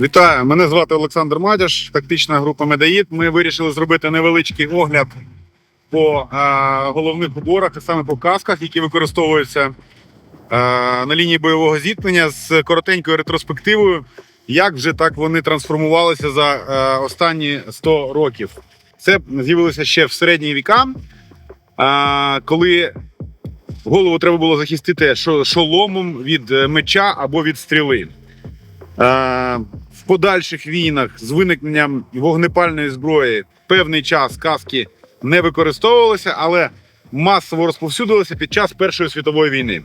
Вітаю, мене звати Олександр Мадяш, тактична група Медаїд. Ми вирішили зробити невеличкий огляд по е, головних уборах, а саме по касках, які використовуються е, на лінії бойового зіткнення з коротенькою ретроспективою, як вже так вони трансформувалися за е, останні 100 років. Це з'явилося ще в середні віка, е, коли голову треба було захистити шо- шоломом від е, меча або від стріли. Подальших війнах з виникненням вогнепальної зброї певний час каски не використовувалися, але масово розповсюдилися під час Першої світової війни.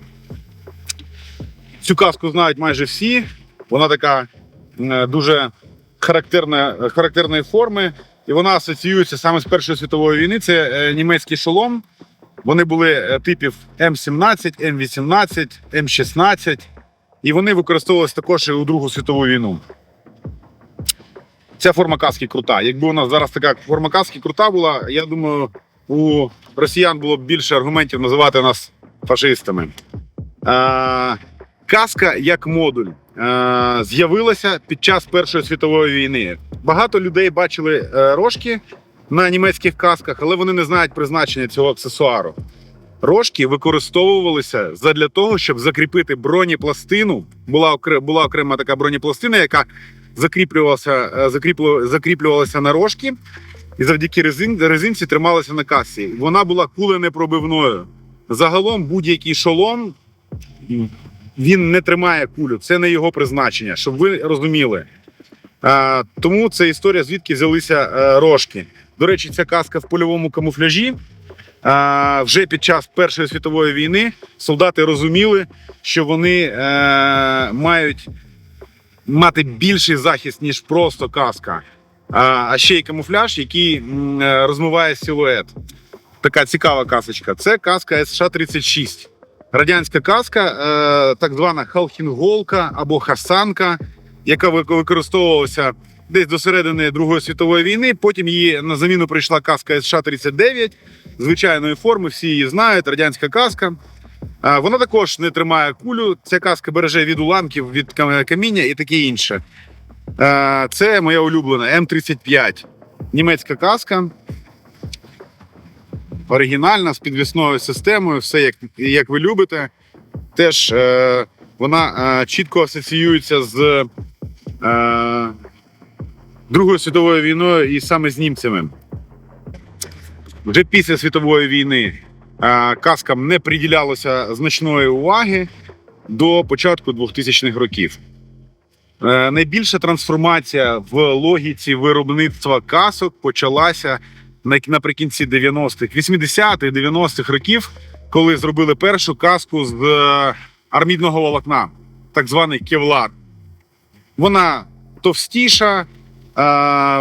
Цю каску знають майже всі. Вона така дуже характерна, характерної форми, і вона асоціюється саме з Першої світової війни. Це е, німецький шолом. Вони були е, типів М17, М18, М16 і вони використовувалися також і у Другу світову війну. Ця форма каски крута. Якби у нас зараз така форма каски крута була, я думаю, у росіян було б більше аргументів називати нас фашистами. Е, каска як модуль е, з'явилася під час Першої світової війни. Багато людей бачили е, рожки на німецьких касках, але вони не знають призначення цього аксесуару. Рожки використовувалися задля того, щоб закріпити бронепластину. Була була окрема така бронепластина, яка закріплювалася, е, закріплю- закріплювалася на рожки, і завдяки резин, резинці трималася на касі. Вона була куленепробивною. Загалом будь-який шолом він не тримає кулю. Це не його призначення, щоб ви розуміли. А, тому це історія, звідки взялися е, рожки. До речі, ця каска в польовому камуфляжі. А, вже під час Першої світової війни солдати розуміли, що вони е, мають мати більший захист, ніж просто каска. А, ще й камуфляж, який е, розмиває силует. Така цікава касочка. Це каска СШ-36. Радянська каска, е, так звана халхінголка або хасанка, яка використовувалася десь до середини Другої світової війни. Потім її на заміну прийшла каска СШ-39 звичайної форми, всі її знають. Радянська каска. Вона також не тримає кулю. Ця каска береже від уламків, від каміння і таке інше. Це моя улюблена М35. Німецька каска. Оригінальна з підвісною системою, все як, як ви любите. Теж е, вона е, чітко асоціюється з е, Другою світовою війною і саме з німцями. Вже після світової війни каскам не приділялося значної уваги до початку 2000-х років. Е, Найбільша трансформація в логіці виробництва касок почалася наприкінці 90-х, 80-х, 90-х років, коли зробили першу каску з е, армідного волокна, так званий кевлар. Вона товстіша, е,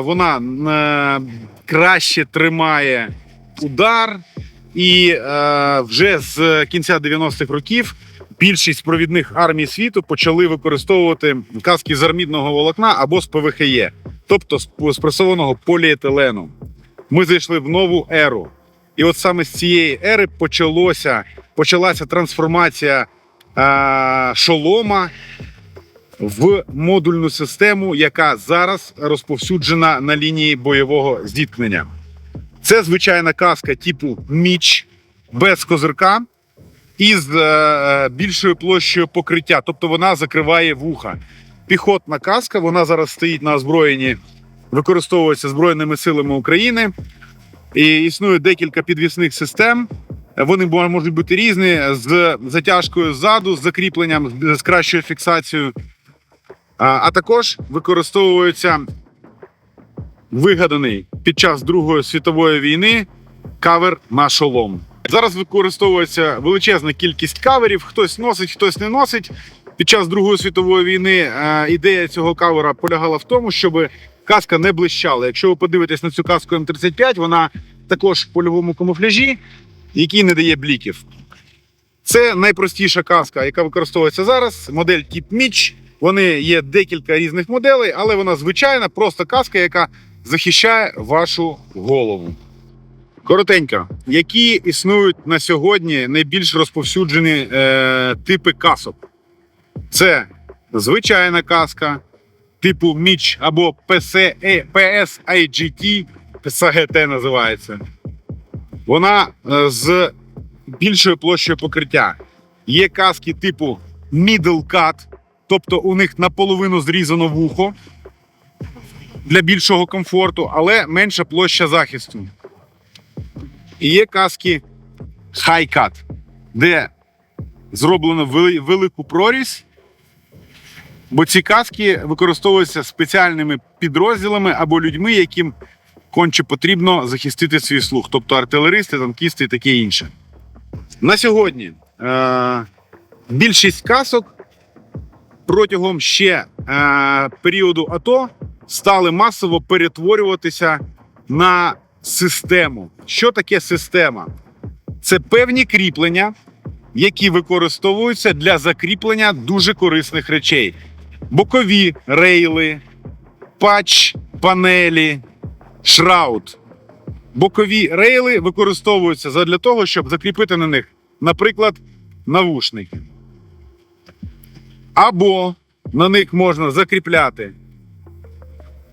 вона е, краще тримає удар, і е, вже з кінця 90-х років більшість провідних армій світу почали використовувати каски з армідного волокна або з ПВХЄ, тобто з пресованого поліетилену. Ми зайшли в нову еру. І от саме з цієї ери почалося, почалася трансформація е, шолома в модульну систему, яка зараз розповсюджена на лінії бойового зіткнення. Це звичайна каска типу Міч без козирка із е, більшою площею покриття, тобто вона закриває вуха. Піхотна каска, вона зараз стоїть на озброєнні, використовується Збройними силами України. І існує декілька підвісних систем. Вони можуть бути різні з затяжкою ззаду, з закріпленням, з- кращою фіксацією. А також використовується вигаданий під час Другої світової війни кавер на шолом. Зараз використовується величезна кількість каверів. Хтось носить, хтось не носить. Під час Другої світової війни е, ідея цього кавера полягала в тому, щоб каска не блищала. Якщо ви подивитесь на цю каску М35, вона також в польовому камуфляжі, який не дає бліків. Це найпростіша каска, яка використовується зараз. Модель тип Міч. Вони є декілька різних моделей, але вона звичайна, просто каска, яка захищає вашу голову. Коротенько, які існують на сьогодні найбільш розповсюджені е, типи касок? Це звичайна каска, типу Міч або PSIGT, PSAGT називається. Вона е, з більшою площею покриття. Є каски типу Middle Cut, тобто у них наполовину зрізано вухо для більшого комфорту, але менша площа захисту. І є каски High Cut, де зроблено велику прорізь, бо ці каски використовуються спеціальними підрозділами або людьми, яким конче потрібно захистити свій слух, тобто артилеристи, танкісти і таке інше. На сьогодні е- більшість касок протягом ще е- періоду АТО стали масово перетворюватися на систему. Що таке система? Це певні кріплення, які використовуються для закріплення дуже корисних речей: бокові рейли, патч, панелі, шраут. Бокові рейли використовуються задля того, щоб закріпити на них, наприклад, навушники. Або на них можна закріпляти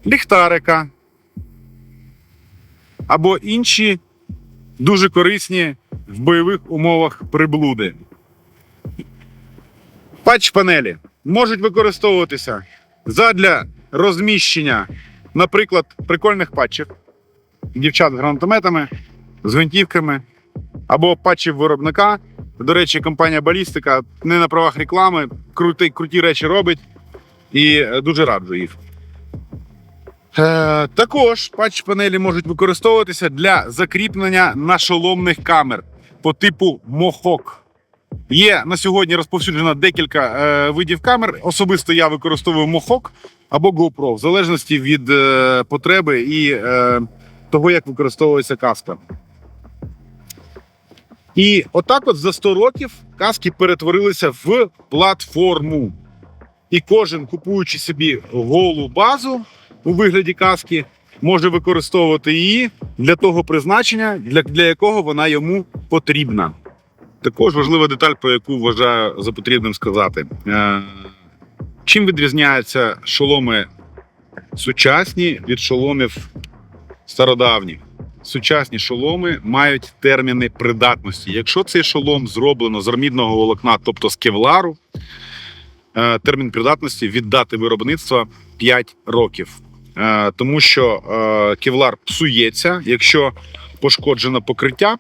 ліхтарика, або інші дуже корисні в бойових умовах приблуди. Патч-панелі можуть використовуватися задля розміщення, наприклад, прикольних патчів дівчат з гранатометами, з гвинтівками або патчів виробника. До речі, компанія Балістика не на правах реклами, круті, круті речі робить і е, дуже раджу їх. Е, також патч-панелі можуть використовуватися для закріплення нашоломних камер по типу Мохок. Є на сьогодні розповсюджено декілька е, видів камер. Особисто я використовую Мохок або GoPro, в залежності від е, потреби і е, того, як використовується каска. І отак, от за 100 років каски перетворилися в платформу. І кожен, купуючи собі голу базу у вигляді каски, може використовувати її для того призначення, для, для якого вона йому потрібна. Також важлива деталь, про яку вважаю за потрібним сказати. Е, чим відрізняються шоломи сучасні від шоломів стародавніх? Сучасні шоломи мають терміни придатності. Якщо цей шолом зроблено з армідного волокна, тобто з кевлару, е, термін придатності від дати виробництва 5 років. Е, Тому що е, кевлар псується, якщо пошкоджено покриття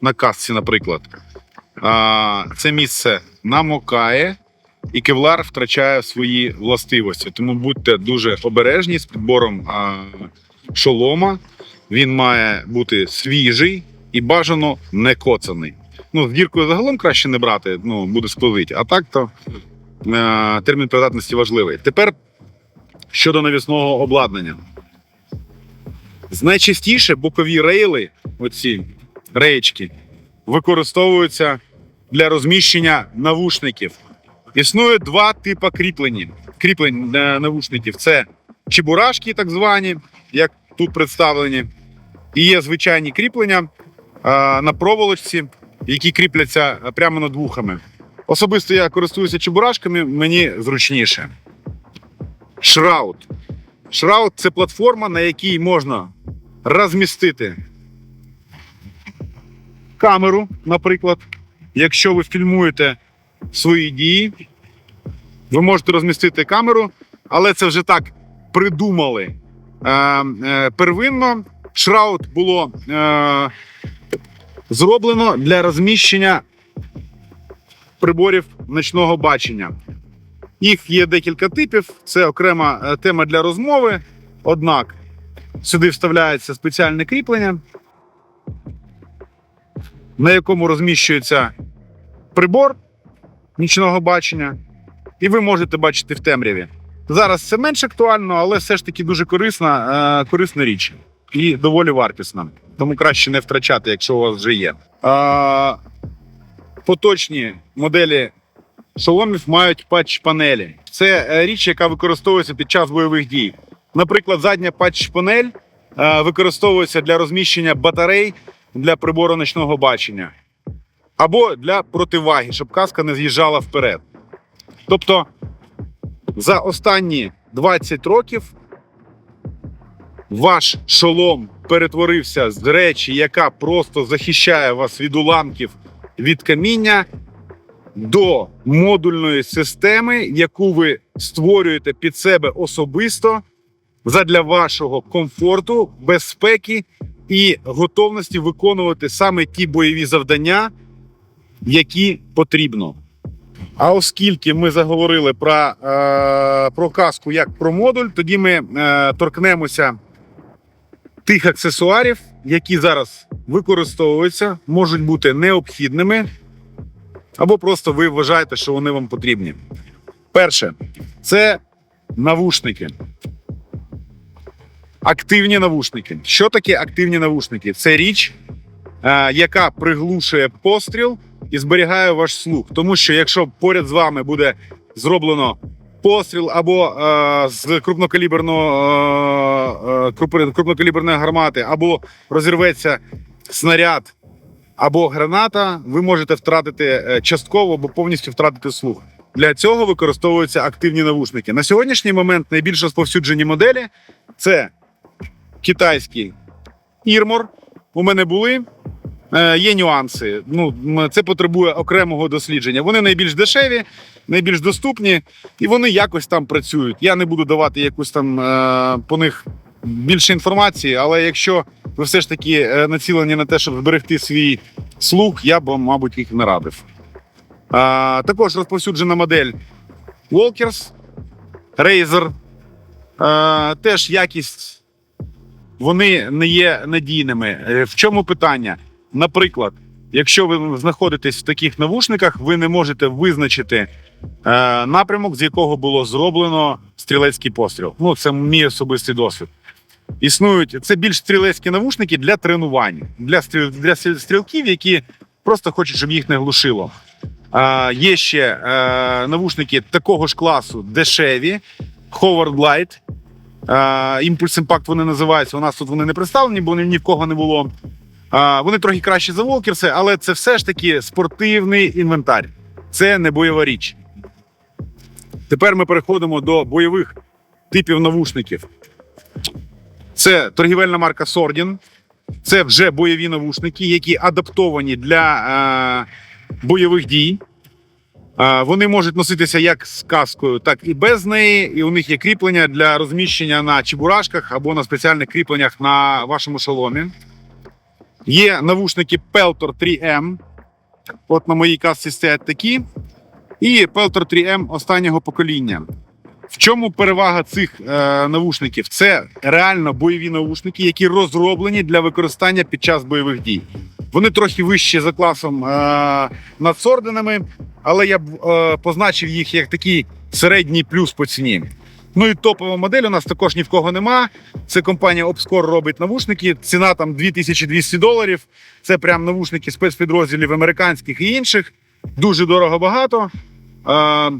на касці, наприклад, це місце намокає, і кевлар втрачає свої властивості. Тому будьте дуже обережні з підбором а, шолома. Він має бути свіжий і бажано не коцаний. Ну, з діркою загалом краще не брати, ну, буде спливити. А так то е, термін придатності важливий. Тепер щодо навісного обладнання. Найчастіше бокові рейли, оці реєчки, використовуються для розміщення навушників. Існує два типи кріплень, кріплень навушників: це чебурашки, так звані, як тут представлені, і є звичайні кріплення на проволочці, які кріпляться прямо над вухами. Особисто я користуюся чебурашками, мені зручніше. Шраут. Шраут це платформа, на якій можна розмістити камеру, наприклад. Якщо ви фільмуєте свої дії, ви можете розмістити камеру, але це вже так придумали. Е, е, первинно шраут було е, зроблено для розміщення приборів ночного бачення. Їх є декілька типів, це окрема е, тема для розмови. Однак сюди вставляється спеціальне кріплення, на якому розміщується прибор нічного бачення, і ви можете бачити в темряві. Зараз це менш актуально, але все ж таки дуже корисна, е, корисна річ і доволі вартісна. Тому краще не втрачати, якщо у вас вже є. Е, поточні моделі шоломів мають патч-панелі. Це е, річ, яка використовується під час бойових дій. Наприклад, задня патч-панель е, використовується для розміщення батарей для прибору ночного бачення або для противаги, щоб каска не з'їжджала вперед. Тобто За останні 20 років ваш шолом перетворився з речі, яка просто захищає вас від уламків від каміння, до модульної системи, яку ви створюєте під себе особисто задля вашого комфорту, безпеки і готовності виконувати саме ті бойові завдання, які потрібно. А оскільки ми заговорили про, е, про каску як про модуль, тоді ми е, торкнемося тих аксесуарів, які зараз використовуються, можуть бути необхідними, або просто ви вважаєте, що вони вам потрібні. Перше, це навушники. Активні навушники. Що таке активні навушники? Це річ, е, яка приглушує постріл і зберігає ваш слух. Тому що якщо поряд з вами буде зроблено постріл або е, з крупнокаліберного е, е, крупнокаліберної гармати, або розірветься снаряд або граната, ви можете втратити е, частково або повністю втратити слух. Для цього використовуються активні навушники. На сьогоднішній момент найбільш розповсюджені моделі це китайський Ірмор. У мене були. Е, Є нюанси. Ну, це потребує окремого дослідження. Вони найбільш дешеві, найбільш доступні, і вони якось там працюють. Я не буду давати якусь там е, по них більше інформації, але якщо ви все ж таки е, націлені на те, щоб зберегти свій слух, я б, мабуть, їх не радив. А, також розповсюджена модель Walkers, Razer. А, теж якість вони не є надійними. Е, В чому питання? Наприклад, якщо ви знаходитесь в таких навушниках, ви не можете визначити е, напрямок, з якого було зроблено стрілецький постріл. Ну, це мій особистий досвід. Існують це більш стрілецькі навушники для тренувань, для стріл, для стрілків, які просто хочуть, щоб їх не глушило. А, є ще е, навушники такого ж класу дешеві, Howard Light. Е, Impulse Impact вони називаються. У нас тут вони не представлені, бо ні в кого не було. Е, вони трохи краще за Волкерси, але це все ж таки спортивний інвентар. Це не бойова річ. Тепер ми переходимо до бойових типів навушників. Це торгівельна марка Sordin. Це вже бойові навушники, які адаптовані для е, бойових дій. Е, вони можуть носитися як з каскою, так і без неї. І у них є кріплення для розміщення на чебурашках або на спеціальних кріпленнях на вашому шоломі. Є навушники Peltor 3M. От на моїй касці стоять такі. І Peltor 3M останнього покоління. В чому перевага цих е, навушників? Це реально бойові навушники, які розроблені для використання під час бойових дій. Вони трохи вищі за класом е, над сорденами, але я б е, позначив їх як такий середній плюс по ціні. Ну і топова модель у нас також ні в кого нема. Це компанія Obscore робить навушники. Ціна там 2200 доларів. Це прям навушники спецпідрозділів американських і інших. Дуже дорого багато. Е,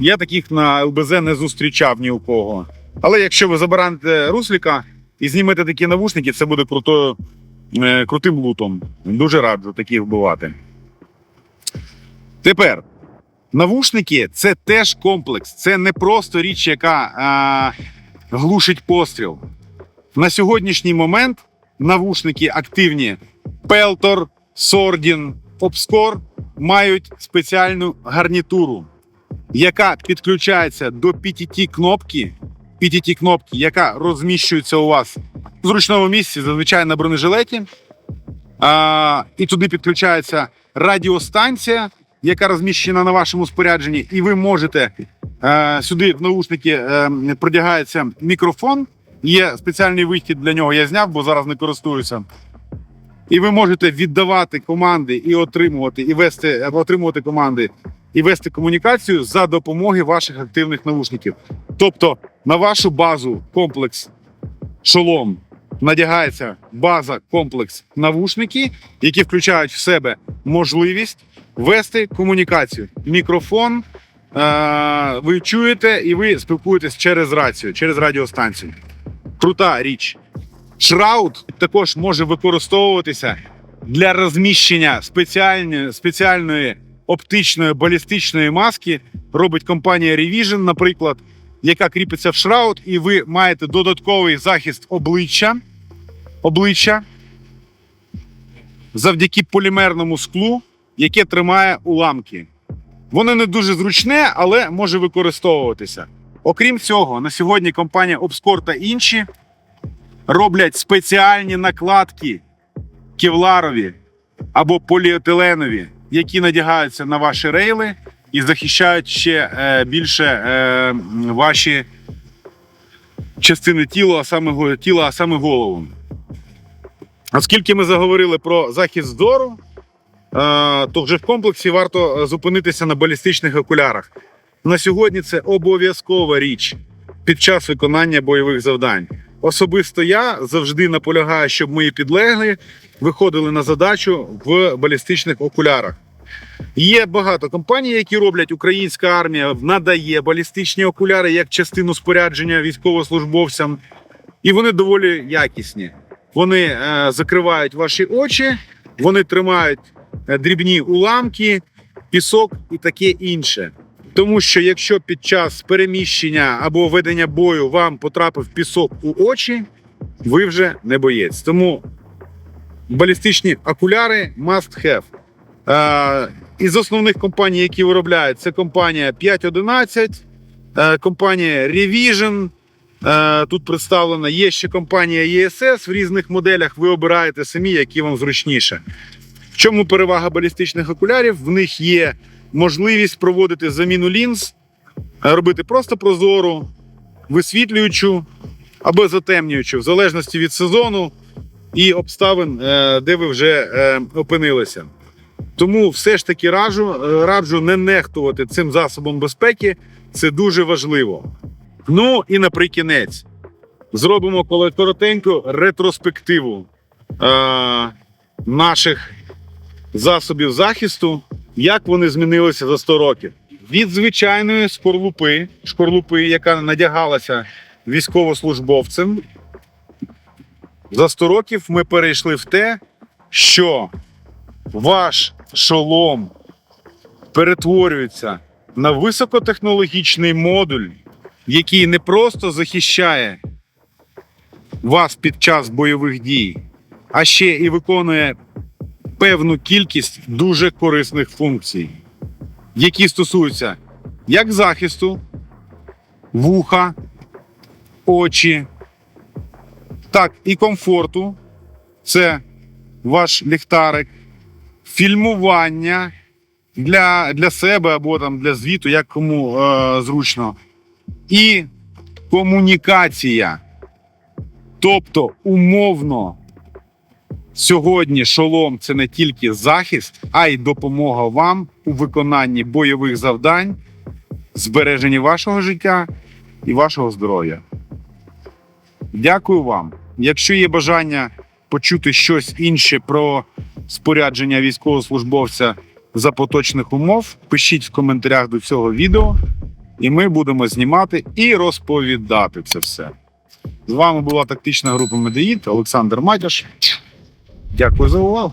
я таких на ЛБЗ не зустрічав ні у кого. Але якщо ви забираєте русліка і знімете такі навушники, це буде крутою, е, крутим лутом. Дуже раджу таких вбивати. Тепер навушники це теж комплекс. Це не просто річ, яка е, глушить постріл. На сьогоднішній момент навушники активні Peltor, Sordin, Obscore мають спеціальну гарнітуру яка підключається до PTT кнопки, PTT кнопки, яка розміщується у вас в зручному місці, зазвичай на бронежилеті. А, і туди підключається радіостанція, яка розміщена на вашому спорядженні, і ви можете е, сюди в наушники е, продягається мікрофон. Є спеціальний вихід для нього. Я зняв, бо зараз не користуюся. І ви можете віддавати команди і отримувати, і вести або отримувати команди і вести комунікацію за допомогою ваших активних навушників. Тобто на вашу базу комплекс шолом надягається база комплекс навушники, які включають в себе можливість вести комунікацію. Мікрофон е- ви чуєте і ви спілкуєтесь через рацію, через радіостанцію. Крута річ. Шрауд також може використовуватися для розміщення спеціальної, спеціальної оптичної балістичної маски робить компанія Revision, наприклад, яка кріпиться в шраут, і ви маєте додатковий захист обличчя, обличчя завдяки полімерному склу, яке тримає уламки. Воно не дуже зручне, але може використовуватися. Окрім цього, на сьогодні компанія Obscor та інші роблять спеціальні накладки кевларові або поліетиленові, які надягаються на ваші рейли і захищають ще е, більше е, ваші частини тіла, а саме тіла, а саме голову. Оскільки ми заговорили про захист зору, е, то вже в комплексі варто е, зупинитися на балістичних окулярах. На сьогодні це обов'язкова річ під час виконання бойових завдань. Особисто я завжди наполягаю, щоб мої підлеглі виходили на задачу в балістичних окулярах. Є багато компаній, які роблять українська армія, надає балістичні окуляри як частину спорядження військовослужбовцям, і вони доволі якісні. Вони е, закривають ваші очі, вони тримають е, дрібні уламки, пісок і таке інше. Тому що якщо під час переміщення або ведення бою вам потрапив пісок у очі, ви вже не боєць. Тому балістичні окуляри must have. Е, із основних компаній, які виробляють, це компанія 511, е, компанія Revision. Е, тут представлена є ще компанія ESS. В різних моделях ви обираєте самі, які вам зручніше. В чому перевага балістичних окулярів? В них є можливість проводити заміну лінз, е, робити просто прозору, висвітлюючу або затемнюючу, в залежності від сезону і обставин, е, де ви вже е, опинилися. Тому все ж таки раджу, раджу не нехтувати цим засобом безпеки. Це дуже важливо. Ну і наприкінець зробимо коротеньку ретроспективу е, наших засобів захисту, як вони змінилися за 100 років. Від звичайної скорлупи, шкорлупи, яка надягалася військовослужбовцем, за 100 років ми перейшли в те, що ваш шолом перетворюється на високотехнологічний модуль, який не просто захищає вас під час бойових дій, а ще і виконує певну кількість дуже корисних функцій, які стосуються як захисту, вуха, очі, так і комфорту. Це ваш ліхтарик, фільмування для, для себе або там для звіту, як кому е, зручно. І комунікація. Тобто, умовно, сьогодні шолом це не тільки захист, а й допомога вам у виконанні бойових завдань, збереженні вашого життя і вашого здоров'я. Дякую вам. Якщо є бажання почути щось інше про спорядження військовослужбовця за поточних умов, пишіть в коментарях до цього відео, і ми будемо знімати і розповідати це все. З вами була тактична група Медеїд Олександр Матяш. Дякую за увагу.